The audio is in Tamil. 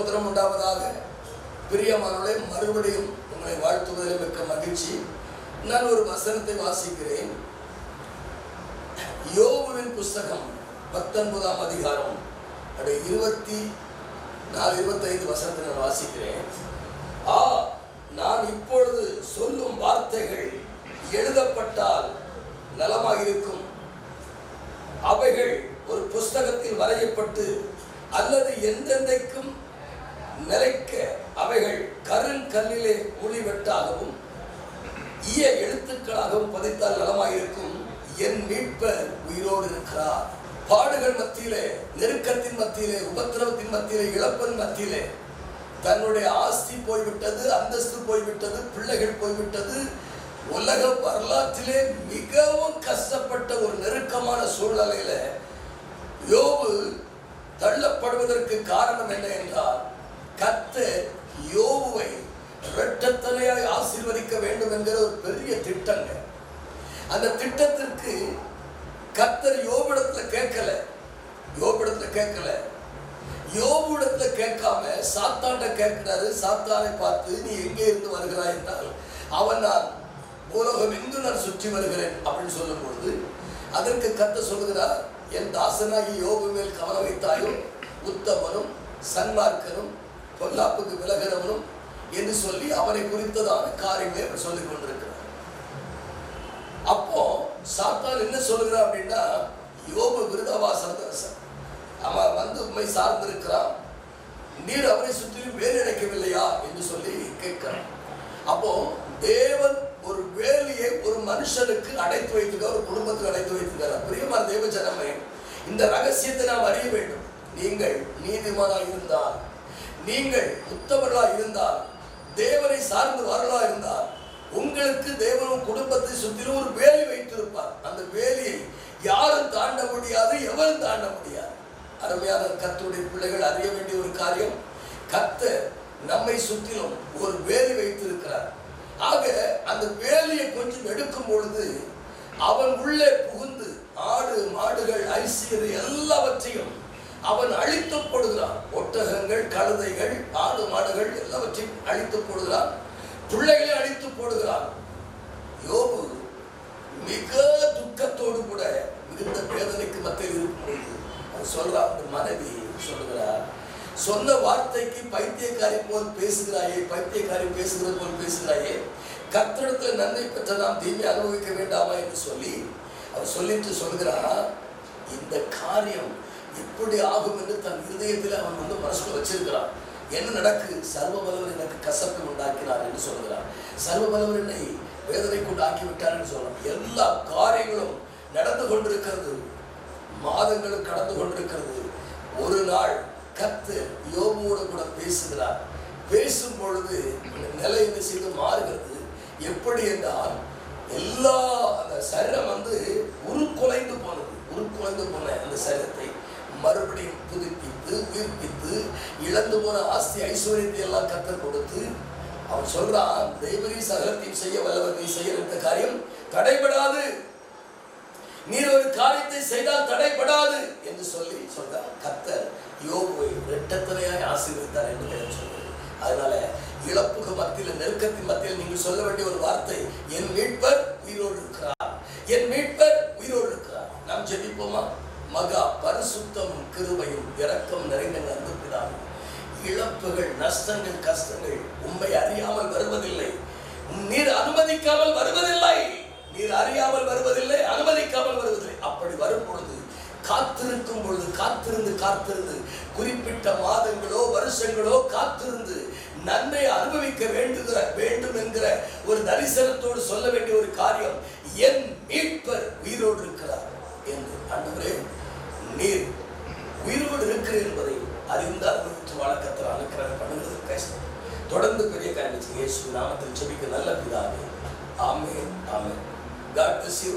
ஸ்தோத்திரம் உண்டாவதாக பிரியமானவர்களே மறுபடியும் உங்களை வாழ்த்துவதில் மிக்க மகிழ்ச்சி. நான் ஒரு வசனத்தை வாசிக்கிறேன். யோகுவின் புஸ்தகம் பத்தொன்பதாம் அதிகாரம். அப்படி இருபத்தி நாலு இருபத்தைந்து வசனத்தை நான் வாசிக்கிறேன். ஆ நான் இப்பொழுது சொல்லும் வார்த்தைகள் எழுதப்பட்டால் நலமாக இருக்கும் அவைகள் ஒரு புஸ்தகத்தில் வரையப்பட்டு அல்லது எந்தெந்தைக்கும் நிலைக்க அவைகள் கருங்கல்லிலே கல்லிலே மொழிவெட்டாகவும் ஈய எழுத்துக்களாகவும் பதித்தால் நலமாயிருக்கும். என் மீட்பர் உயிரோடு இருக்கிறார். பாடுகள் மத்தியிலே நெருக்கத்தின் மத்தியிலே உபத்திரவத்தின் மத்தியிலே இழப்பின் மத்தியிலே. தன்னுடைய ஆஸ்தி போய்விட்டது அந்தஸ்து போய்விட்டது பிள்ளைகள் போய்விட்டது. உலக வரலாற்றிலே மிகவும் கஷ்டப்பட்ட ஒரு நெருக்கமான சூழ்நிலையில யோபு தள்ளப்படுவதற்கு காரணம் என்ன என்றால் கத்து யோவை இரட்டத்தனையாய் ஆசீர்வதிக்க வேண்டும் என்கிற ஒரு பெரிய திட்டங்க. அந்த திட்டத்திற்கு கத்தர் யோபிடத்துல கேட்கல. யோபிடத்துல கேட்கல. யோபுடத்துல கேட்காம சாத்தாண்ட கேட்கிறாரு சாத்தானை பார்த்து நீ எங்கே இருந்து வருகிறாய் என்றால் அவன் நான் உலகம் எங்கு நான் சுற்றி வருகிறேன் அப்படின்னு சொல்லும் பொழுது அதற்கு கத்த சொல்லுகிறார் என் தாசனாகி யோபு மேல் கவனம் வைத்தாயும் உத்தமனும் சன்மார்க்கனும் பொல்லாப்புக்கு விலகிறவனும் என்று சொல்லி அவனை குறித்ததான காரியங்களை அவர் சொல்லிக் கொண்டிருக்கிறார். அப்போ சாத்தான் என்ன சொல்லுகிறார் அப்படின்னா யோபு விருதவாசம் அவன் வந்து உண்மை சார்ந்திருக்கிறான். நீர் அவரை சுற்றிலும் வேலடைக்கவில்லையா என்று சொல்லி கேட்கிறான். அப்போ தேவன் ஒரு வேலையை ஒரு மனுஷனுக்கு அடைத்து வைத்திருக்கார் ஒரு குடும்பத்துக்கு அடைத்து வைத்திருக்கார் பிரியமான தேவ ஜனமே. இந்த ரகசியத்தை நாம் அறிய வேண்டும். நீங்கள் நீதிமானாக இருந்தால் நீங்கள் உத்தவர்களாக இருந்தால் தேவனை சார்ந்து வரலா இருந்தால் உங்களுக்கு தேவனும் குடும்பத்தை சுற்றிலும் ஒரு வேலி வைத்திருப்பார். அந்த வேலியை யாரும் தாண்ட முடியாது எவரும் தாண்ட முடியாது. அருமையான கத்துடைய பிள்ளைகள் அறிய வேண்டிய ஒரு காரியம் கத்த நம்மை சுற்றிலும் ஒரு வேலி வைத்திருக்கிறார். ஆக அந்த வேலியை கொஞ்சம் எடுக்கும் பொழுது அவன் உள்ளே புகுந்து அவன் அழித்து போடுகிறான். ஒட்டகங்கள் கழுதைகள் ஆடு மாடுகள் எல்லாவற்றையும் அழித்து போடுகிறான். பிள்ளைகளை அழித்து போடுகிறான். யோபு மிக துக்கத்தோடு கூட மிகுந்த வேதனைக்கு மத்தியில் இருக்கும் பொழுது அவன் சொல்றான் அந்த மனைவி சொல்லுகிறார் சொன்ன வார்த்தைக்கு பைத்தியக்காரி போல் பேசுகிறாயே பைத்தியக்காரி பேசுகிறது போல் பேசுகிறாயே கத்திரத்தில் நன்மை பெற்ற நாம் தீமை அனுபவிக்க வேண்டாமா? என்று சொல்லி அவர் சொல்லிட்டு சொல்கிறான் இந்த காரியம் எப்படி ஆகும் என்று தன் இருதயத்தில் அவன் வந்து மனசுல வச்சிருக்கிறான். என்ன நடக்கு? சர்வபலவர் எனக்கு கசப்பை உண்டாக்கினார் என்று சொல்கிறார் சர்வபலவர் என்னை வேதனை கொண்டு ஆக்கி விட்டார் என்று சொல்லலாம். எல்லா காரியங்களும் நடந்து கொண்டிருக்கிறது. மாதங்களும் கடந்து கொண்டிருக்கிறது. ஒரு நாள் கத்து யோபுவோடு கூட பேசுகிறார். பேசும் பொழுது இந்த நிலை என்ன செய்து மாறுகிறது? எப்படி என்றால் எல்லா அந்த சரீரம் வந்து போனது போன அந்த சரீரத்தை மறுபடியும் புதுப்பித்து உயிர்ப்பித்து இழந்து போன ஆஸ்தி ஐஸ்வர்யத்தை எல்லாம் கத்தர் கொடுத்து அவன் சொல்றான் தெய்வரி சகலத்தையும் செய்ய வல்லவர் நீ செய்ய இந்த காரியம் தடைபடாது. நீர் ஒரு காரியத்தை செய்தால் தடைபடாது. என்று சொல்லி சொல்றார் கத்தர். யோகுவை இரட்டத்தனையாய் ஆசீர்வதித்தார் என்று சொல்றது. அதனால இழப்புக்கு மத்தியில் நெருக்கத்தின் மத்தியில் நீங்கள் சொல்ல வேண்டிய ஒரு வார்த்தை என் மீட்பர் உயிரோடு இருக்கிறார் என் மீட்பர் உயிரோடு இருக்கிறார் நாம் ஜெபிப்போமா? மகா பரிசுத்தமும் கிருபையும் இரக்கம் நிறைந்த நன்பு பிதாவே இழப்புகள் நஷ்டங்கள் கஷ்டங்கள் உண்மை அறியாமல் வருவதில்லை. நீர் அனுமதிக்காமல் வருவதில்லை. நீர் அறியாமல் வருவதில்லை அனுமதிக்காமல் வருவதில்லை. அப்படி வரும் பொழுது காத்திருக்கும் பொழுது காத்திருந்து காத்திருந்து குறிப்பிட்ட மாதங்களோ வருஷங்களோ காத்திருந்து நன்மை அனுபவிக்க வேண்டுகிற வேண்டும் என்கிற ஒரு தரிசனத்தோடு சொல்ல வேண்டிய ஒரு காரியம் என் மீட்பர் உயிரோடு இருக்கிறார். என்று ஆண்டவரே நீர் உயிரோடு இருக்கிறேன் என்பதை அறிந்தால் அனுபவித்து வழக்கத்தில் அனுக்கிறார் பண்ணுகிறது கஷ்டம். தொடர்ந்து பெரிய காரியம் இயேசு நாமத்தில் ஜெபிக்க நல்ல பிதாவே. ஆமே ஆமே காட் bless யூ